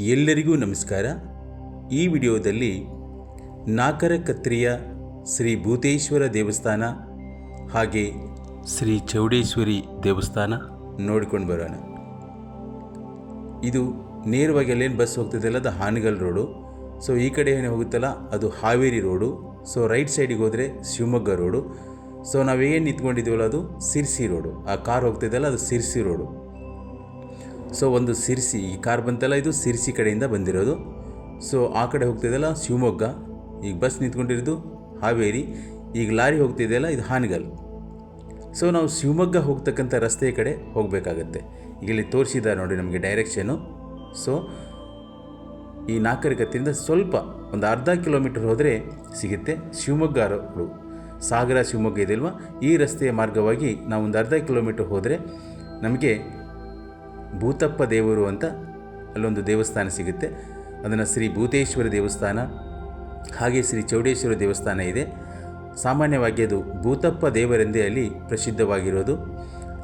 ಎಲ್ಲರಿಗೂ ನಮಸ್ಕಾರ. ಈ ವಿಡಿಯೋದಲ್ಲಿ ನಾಕರ ಕತ್ರಿಯ ಶ್ರೀ ಭೂತೇಶ್ವರ ದೇವಸ್ಥಾನ ಹಾಗೆ ಶ್ರೀ ಚೌಡೇಶ್ವರಿ ದೇವಸ್ಥಾನ. ನೋಡಿಕೊಂಡು ಬರೋಣ. ಇದು ನೇರವಾಗಿ ಅಲ್ಲೇನು ಬಸ್ ಹೋಗ್ತಿದೆಯಲ್ಲ ಅದು ಹಾನಗಲ್ ರೋಡು. ಸೊ ಈ ಕಡೆ ಏನು ಹೋಗುತ್ತಲ್ಲ ಅದು ಹಾವೇರಿ ರೋಡು. ಸೊ ರೈಟ್ ಸೈಡಿಗೆ ಹೋದರೆ ಶಿವಮೊಗ್ಗ ರೋಡು. ಸೊ ನಾವೇನು ನಿಂತ್ಕೊಂಡಿದ್ದೀವಲ್ಲ ಅದು ಸಿರ್ಸಿ ರೋಡು. ಆ ಕಾರ್ ಹೋಗ್ತಿದ್ದಲ್ಲ ಅದು ಸಿರ್ಸಿ ರೋಡು. ಸೊ ಒಂದು ಸಿರ್ಸಿ, ಈ ಕಾರ್ ಬಂತಲ್ಲ ಇದು ಸಿರ್ಸಿ ಕಡೆಯಿಂದ ಬಂದಿರೋದು. ಸೊ ಆ ಕಡೆ ಹೋಗ್ತಿದೆಯಲ್ಲ ಶಿವಮೊಗ್ಗ. ಈಗ ಬಸ್ ನಿಂತ್ಕೊಂಡಿರೋದು ಹಾವೇರಿ. ಈಗ ಲಾರಿ ಹೋಗ್ತಿದೆಯಲ್ಲ ಇದು ಹಾನಗಲ್. ಸೊ ನಾವು ಶಿವಮೊಗ್ಗ ಹೋಗ್ತಕ್ಕಂಥ ರಸ್ತೆಯ ಕಡೆ ಹೋಗಬೇಕಾಗತ್ತೆ. ಇಲ್ಲಿ ತೋರಿಸಿದ್ದಾರೆ ನೋಡಿ ನಮಗೆ ಡೈರೆಕ್ಷನು ಸೊ ಈ ನಾಲ್ಕರ ಕತ್ತಿಯಿಂದ ಸ್ವಲ್ಪ ಒಂದು ಅರ್ಧ ಕಿಲೋಮೀಟರ್ ಹೋದರೆ ಸಿಗುತ್ತೆ ಶಿವಮೊಗ್ಗ ರೋಡು ಸಾಗರ ಶಿವಮೊಗ್ಗ ಇದೆಯಲ್ವ ಈ ರಸ್ತೆಯ ಮಾರ್ಗವಾಗಿ ನಾವು ಒಂದು ಅರ್ಧ ಕಿಲೋಮೀಟರ್ ಹೋದರೆ ನಮಗೆ ಭೂತಪ್ಪ ದೇವರು ಅಂತ ಅಲ್ಲೊಂದು ದೇವಸ್ಥಾನ ಸಿಗುತ್ತೆ. ಅದನ್ನು ಶ್ರೀ ಭೂತೇಶ್ವರ ದೇವಸ್ಥಾನ, ಹಾಗೆ ಶ್ರೀ ಚೌಡೇಶ್ವರ ದೇವಸ್ಥಾನ ಇದೆ. ಸಾಮಾನ್ಯವಾಗಿ ಅದು ಭೂತಪ್ಪ ದೇವರೆಂದೇ ಅಲ್ಲಿ ಪ್ರಸಿದ್ಧವಾಗಿರೋದು.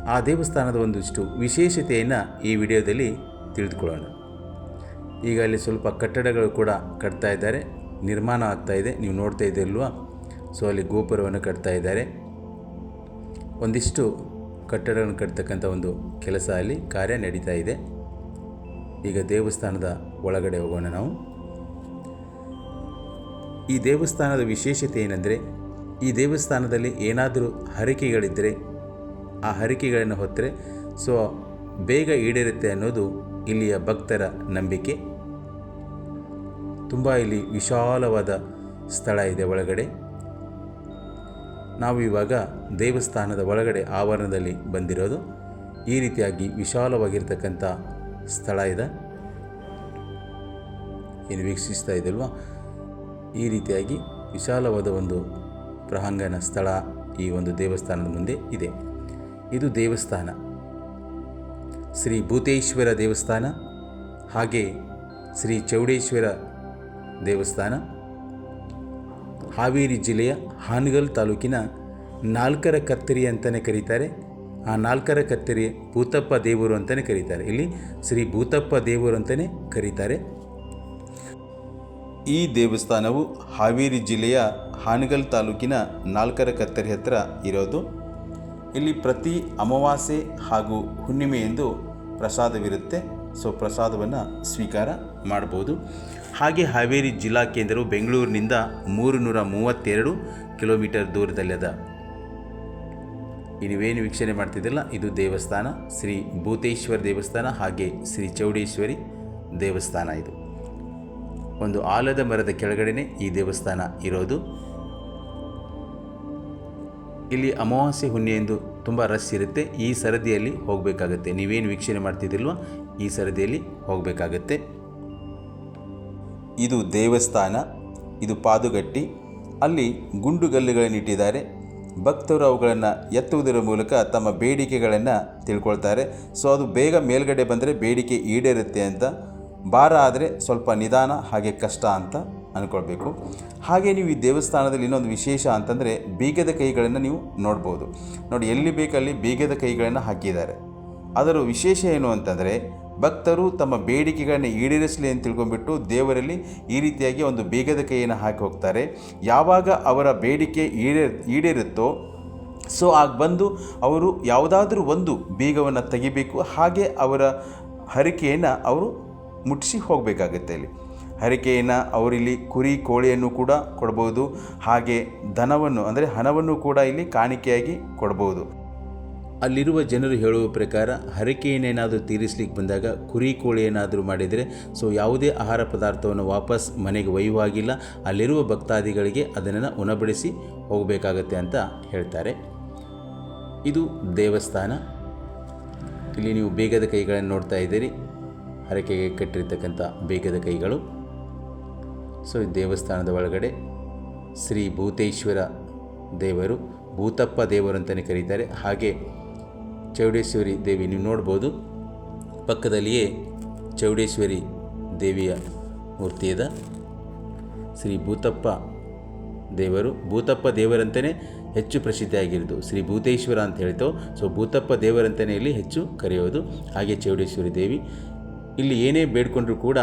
ಆ ದೇವಸ್ಥಾನದ ಒಂದಿಷ್ಟು ವಿಶೇಷತೆಯನ್ನು ಈ ವಿಡಿಯೋದಲ್ಲಿ ತಿಳಿದುಕೊಳ್ಳೋಣ. ಈಗ ಅಲ್ಲಿ ಸ್ವಲ್ಪ ಕಟ್ಟಡಗಳು ಕೂಡ ಕಟ್ತಾ ಇದ್ದಾರೆ. ನಿರ್ಮಾಣ ಆಗ್ತಾ ಇದೆ. ನೀವು ನೋಡ್ತಾ ಇದ್ದೀರಲ್ವಾ? ಸೊ ಅಲ್ಲಿ ಗೋಪುರವನ್ನು ಕಟ್ತಾ ಇದ್ದಾರೆ. ಒಂದಿಷ್ಟು ಕಟ್ಟಡಗಳನ್ನು ಕಟ್ಟತಕ್ಕಂಥ ಒಂದು ಕೆಲಸ ಅಲ್ಲಿ ಕಾರ್ಯ ನಡೀತಾ ಇದೆ. ಈಗ ದೇವಸ್ಥಾನದ ಒಳಗಡೆ ಹೋಗೋಣ ನಾವು. ಈ ದೇವಸ್ಥಾನದ ವಿಶೇಷತೆ ಏನೆಂದರೆ, ಈ ದೇವಸ್ಥಾನದಲ್ಲಿ ಏನಾದರೂ ಹರಿಕೆಗಳಿದ್ದರೆ ಆ ಹರಿಕೆಗಳನ್ನು ಹೊತ್ತರೆ ಸೊ ಬೇಗ ಈಡೇರುತ್ತೆ ಅನ್ನೋದು ಇಲ್ಲಿಯ ಭಕ್ತರ ನಂಬಿಕೆ. ತುಂಬ ಇಲ್ಲಿ ವಿಶಾಲವಾದ ಸ್ಥಳ ಇದೆ ಒಳಗಡೆ. ನಾವು ಇವಾಗ ದೇವಸ್ಥಾನದ ಒಳಗಡೆ ಆವರಣದಲ್ಲಿ ಬಂದಿರೋದು. ಈ ರೀತಿಯಾಗಿ ವಿಶಾಲವಾಗಿರ್ತಕ್ಕಂಥ ಸ್ಥಳ ಇದೆ. ಏನು ವೀಕ್ಷಿಸ್ತಾ ಇದಲ್ವಾ ಈ ರೀತಿಯಾಗಿ ವಿಶಾಲವಾದ ಒಂದು ಪ್ರಾಂಗಣ ಸ್ಥಳ ಈ ಒಂದು ದೇವಸ್ಥಾನದ ಮುಂದೆ ಇದೆ. ಇದು ದೇವಸ್ಥಾನ. ಶ್ರೀ ಭೂತೇಶ್ವರ ದೇವಸ್ಥಾನ ಹಾಗೆ ಶ್ರೀ ಚೌಡೇಶ್ವರ ದೇವಸ್ಥಾನ ಹಾವೇರಿ ಜಿಲ್ಲೆಯ ಹಾನಗಲ್ ತಾಲೂಕಿನ ನಾಲ್ಕರ ಕತ್ತರಿ ಅಂತಲೇ ಕರೀತಾರೆ. ಆ ನಾಲ್ಕರ ಕತ್ತರಿ ಭೂತಪ್ಪ ದೇವರು ಅಂತಲೇ ಕರೀತಾರೆ. ಇಲ್ಲಿ ಶ್ರೀ ಭೂತಪ್ಪ ದೇವರು ಅಂತಲೇ ಕರೀತಾರೆ. ಈ ದೇವಸ್ಥಾನವು ಹಾವೇರಿ ಜಿಲ್ಲೆಯ ಹಾನಗಲ್ ತಾಲೂಕಿನ ನಾಲ್ಕರ ಕತ್ತರಿ ಹತ್ತಿರ ಇರೋದು. ಇಲ್ಲಿ ಪ್ರತಿ ಅಮಾವಾಸ್ಯೆ ಹಾಗೂ ಹುಣ್ಣಿಮೆಯೆಂದು ಪ್ರಸಾದವಿರುತ್ತೆ. ಸೊ ಪ್ರಸಾದವನ್ನು ಸ್ವೀಕಾರ ಮಾಡ್ಬೋದು. ಹಾಗೆ ಹಾವೇರಿ ಜಿಲ್ಲಾ ಕೇಂದ್ರವು ಬೆಂಗಳೂರಿನಿಂದ ಮೂರು ನೂರ ಮೂವತ್ತೆರಡು ಕಿಲೋಮೀಟರ್ ದೂರದಲ್ಲಿದೆ ನೀವೇನು ವೀಕ್ಷಣೆ ಮಾಡ್ತಿದ್ದಿಲ್ಲ, ಇದು ದೇವಸ್ಥಾನ, ಶ್ರೀ ಭೂತೇಶ್ವರ ದೇವಸ್ಥಾನ ಹಾಗೆ ಶ್ರೀ ಚೌಡೇಶ್ವರಿ ದೇವಸ್ಥಾನ ಇದು. ಒಂದು ಆಲದ ಮರದ ಕೆಳಗಡೆನೆ ಈ ದೇವಸ್ಥಾನ ಇರೋದು. ಇಲ್ಲಿ ಅಮಾವಾಸ್ಯೆ ಹುಣ್ಣಿಯೆಂದು ತುಂಬ ರಶ್ ಇರುತ್ತೆ, ಈ ಸರದಿಯಲ್ಲಿ ಹೋಗಬೇಕಾಗತ್ತೆ. ನೀವೇನು ವೀಕ್ಷಣೆ ಮಾಡ್ತಿದ್ದಿಲ್ವ? ಈ ಸರದಿಯಲ್ಲಿ ಹೋಗಬೇಕಾಗತ್ತೆ. ಇದು ದೇವಸ್ಥಾನ, ಇದು ಪಾದುಗಟ್ಟಿ. ಅಲ್ಲಿ ಗುಂಡುಗಲ್ಲುಗಳನ್ನಿಟ್ಟಿದ್ದಾರೆ ಭಕ್ತರು ಅವುಗಳನ್ನು ಎತ್ತುವುದರ ಮೂಲಕ ತಮ್ಮ ಬೇಡಿಕೆಗಳನ್ನು ತಿಳ್ಕೊಳ್ತಾರೆ. ಸೊ ಅದು ಬೇಗ ಮೇಲ್ಗಡೆ ಬಂದರೆ ಬೇಡಿಕೆ ಈಡೇರುತ್ತೆ ಅಂತ. ಭಾರ ಆದರೆ ಸ್ವಲ್ಪ ನಿಧಾನ, ಹಾಗೆ ಕಷ್ಟ ಅಂತ ಅಂದ್ಕೊಳ್ಬೇಕು ಹಾಗೆ ನೀವು ಈ ದೇವಸ್ಥಾನದಲ್ಲಿ ಇನ್ನೊಂದು ವಿಶೇಷ ಅಂತಂದರೆ ಬೀಗದ ಕೈಗಳನ್ನು ನೀವು ನೋಡ್ಬೋದು. ನೋಡಿ, ಎಲ್ಲಿ ಬೇಕಲ್ಲಿ ಬೀಗದ ಕೈಗಳನ್ನು ಹಾಕಿದ್ದಾರೆ. ಅದರ ವಿಶೇಷ ಏನು ಅಂತಂದರೆ ಭಕ್ತರು ತಮ್ಮ ಬೇಡಿಕೆಗಳನ್ನು ಈಡೇರಿಸಲಿ ಅಂತ ತಿಳ್ಕೊಂಡ್ಬಿಟ್ಟು ದೇವರಲ್ಲಿ ಈ ರೀತಿಯಾಗಿ ಒಂದು ಬೀಗದ ಕೈಯನ್ನು ಹಾಕಿ ಹೋಗ್ತಾರೆ. ಯಾವಾಗ ಅವರ ಬೇಡಿಕೆ ಈಡೇ, ಈಡೇರುತ್ತೋ, ಸೊ ಆಗ ಬಂದು ಅವರು ಯಾವುದಾದ್ರೂ ಒಂದು ಬೀಗವನ್ನು ತೆಗಿಬೇಕು. ಹಾಗೆ ಅವರ ಹರಿಕೆಯನ್ನು ಅವರು ಮುಟ್ಟಿಸಿ ಹೋಗಬೇಕಾಗುತ್ತೆ ಇಲ್ಲಿ ಹರಿಕೆಯನ್ನು ಅವರಿಲ್ಲಿ ಕುರಿ, ಕೋಳಿಯನ್ನು ಕೂಡ ಕೊಡ್ಬೋದು. ಹಾಗೆ ಧನವನ್ನು, ಅಂದರೆ ಹಣವನ್ನು ಕೂಡ ಇಲ್ಲಿ ಕಾಣಿಕೆಯಾಗಿ ಕೊಡ್ಬೋದು. ಅಲ್ಲಿರುವ ಜನರು ಹೇಳುವ ಪ್ರಕಾರ ಹರಕೆಯನ್ನೇನಾದರೂ ತೀರಿಸ್ಲಿಕ್ಕೆ ಬಂದಾಗ ಕುರಿ ಕೋಳಿ ಏನಾದರೂ ಮಾಡಿದರೆ, ಸೊ ಯಾವುದೇ ಆಹಾರ ಪದಾರ್ಥವನ್ನು ವಾಪಸ್ ಮನೆಗೆ ಒಯ್ಯುವಾಗಿಲ್ಲ. ಅಲ್ಲಿರುವ ಭಕ್ತಾದಿಗಳಿಗೆ ಅದನ್ನು ಉಣಬಡಿಸಿ ಹೋಗಬೇಕಾಗತ್ತೆ ಅಂತ ಹೇಳ್ತಾರೆ. ಇದು ದೇವಸ್ಥಾನ. ಇಲ್ಲಿ ನೀವು ಬೇಗದ ಕೈಗಳನ್ನು ನೋಡ್ತಾ ಇದ್ದೀರಿ. ಹರಕೆಗೆ ಕಟ್ಟಿರ್ತಕ್ಕಂಥ ಬೇಗದ ಕೈಗಳು. ಸೊ ಈ ದೇವಸ್ಥಾನದ ಒಳಗಡೆ ಶ್ರೀ ಭೂತೇಶ್ವರ ದೇವರು ಭೂತಪ್ಪ ದೇವರು ಅಂತಲೇ ಕರೀತಾರೆ. ಹಾಗೆ ಚೌಡೇಶ್ವರಿ ದೇವಿ, ನೀವು ನೋಡ್ಬೋದು. ಪಕ್ಕದಲ್ಲಿಯೇ ಚೌಡೇಶ್ವರಿ ದೇವಿಯ ಮೂರ್ತಿ ಇದೆ. ಶ್ರೀ ಭೂತಪ್ಪ ದೇವರು, ಭೂತಪ್ಪ ದೇವರಂತಲೇ ಹೆಚ್ಚು ಪ್ರಸಿದ್ಧಿಯಾಗಿರೋದು ಶ್ರೀ ಭೂತೇಶ್ವರ ಅಂತ ಹೇಳ್ತೇವೆ ಸೊ ಭೂತಪ್ಪ ದೇವರಂತಲೇ ಇಲ್ಲಿ ಹೆಚ್ಚು ಕರೆಯೋದು. ಹಾಗೆ ಚೌಡೇಶ್ವರಿ ದೇವಿ, ಇಲ್ಲಿ ಏನೇ ಬೇಡ್ಕೊಂಡ್ರೂ ಕೂಡ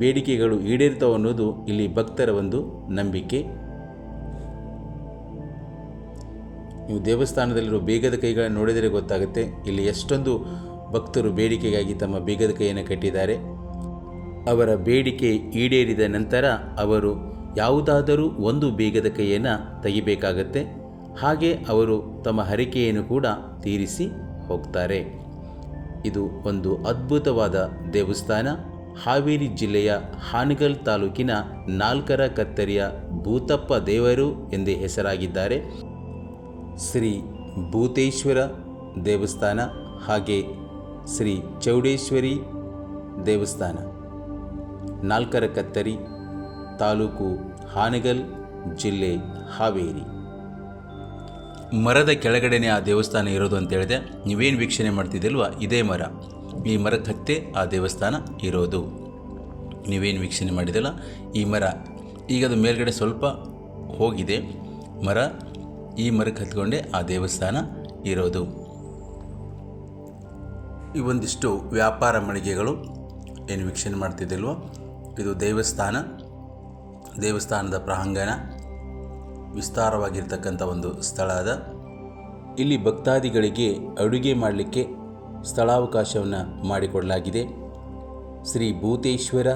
ಬೇಡಿಕೆಗಳು ಈಡೇರ್ತವೆ ಅನ್ನೋದು ಇಲ್ಲಿ ಭಕ್ತರ ಒಂದು ನಂಬಿಕೆ. ನೀವು ದೇವಸ್ಥಾನದಲ್ಲಿರುವ ಬೇಗದ ಕೈಗಳನ್ನು ನೋಡಿದರೆ ಗೊತ್ತಾಗುತ್ತೆ. ಇಲ್ಲಿ ಎಷ್ಟೊಂದು ಭಕ್ತರು ಬೇಡಿಕೆಗಾಗಿ ತಮ್ಮ ಬೇಗದ ಕೈಯನ್ನು ಕಟ್ಟಿದ್ದಾರೆ. ಅವರ ಬೇಡಿಕೆ ಈಡೇರಿದ ನಂತರ ಅವರು ಯಾವುದಾದರೂ ಒಂದು ಬೇಗದ ಕೈಯನ್ನು ತೆಗಿಬೇಕಾಗತ್ತೆ. ಹಾಗೆ ಅವರು ತಮ್ಮ ಹರಿಕೆಯನ್ನು ಕೂಡ ತೀರಿಸಿ ಹೋಗ್ತಾರೆ. ಇದು ಒಂದು ಅದ್ಭುತವಾದ ದೇವಸ್ಥಾನ. ಹಾವೇರಿ ಜಿಲ್ಲೆಯ ಹಾನಗಲ್ ತಾಲೂಕಿನ ನಾಲ್ಕರ ಕತ್ತರಿಯ ಭೂತಪ್ಪ ದೇವರು ಎಂದೇ ಹೆಸರಾಗಿದ್ದಾರೆ. ಶ್ರೀ ಭೂತೇಶ್ವರ ದೇವಸ್ಥಾನ ಹಾಗೆ ಶ್ರೀ ಚೌಡೇಶ್ವರಿ ದೇವಸ್ಥಾನ. ನಾಲ್ಕರ ಕತ್ತರಿ, ತಾಲೂಕು ಹಾನಗಲ್, ಜಿಲ್ಲೆ ಹಾವೇರಿ. ಮರದ ಕೆಳಗಡೆನೇ ಆ ದೇವಸ್ಥಾನ ಇರೋದು ಅಂತ ಹೇಳಿದೆ. ನೀವೇನು ವೀಕ್ಷಣೆ ಮಾಡ್ತಿದ್ದಿಲ್ವ ಇದೇ ಮರ. ಈ ಮರಕ್ಕೆ ಕತ್ತೆ ಆ ದೇವಸ್ಥಾನ ಇರೋದು. ನೀವೇನು ವೀಕ್ಷಣೆ ಮಾಡಿದಲ್ಲ ಈ ಮರ. ಈಗ ಅದು ಮೇಲ್ಗಡೆ ಸ್ವಲ್ಪ ಹೋಗಿದೆ. ಮರ ಈ ಮರಕ್ಕೆ ಹತ್ಕೊಂಡೇ ಆ ದೇವಸ್ಥಾನ ಇರೋದು. ಈ ಒಂದಿಷ್ಟು ವ್ಯಾಪಾರ ಮಳಿಗೆಗಳು ಏನು ವೀಕ್ಷಣೆ ಮಾಡ್ತಿದ್ದಿಲ್ವೋ? ಇದು ದೇವಸ್ಥಾನ. ದೇವಸ್ಥಾನದ ಪ್ರಾಂಗಣ ವಿಸ್ತಾರವಾಗಿರ್ತಕ್ಕಂಥ ಒಂದು ಸ್ಥಳ ಅದ. ಇಲ್ಲಿ ಭಕ್ತಾದಿಗಳಿಗೆ ಅಡುಗೆ ಮಾಡಲಿಕ್ಕೆ ಸ್ಥಳಾವಕಾಶವನ್ನು ಮಾಡಿಕೊಡಲಾಗಿದೆ. ಶ್ರೀ ಭೂತೇಶ್ವರ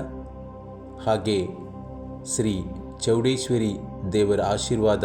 ಹಾಗೆ ಶ್ರೀ ಚೌಡೇಶ್ವರಿ ದೇವರ ಆಶೀರ್ವಾದ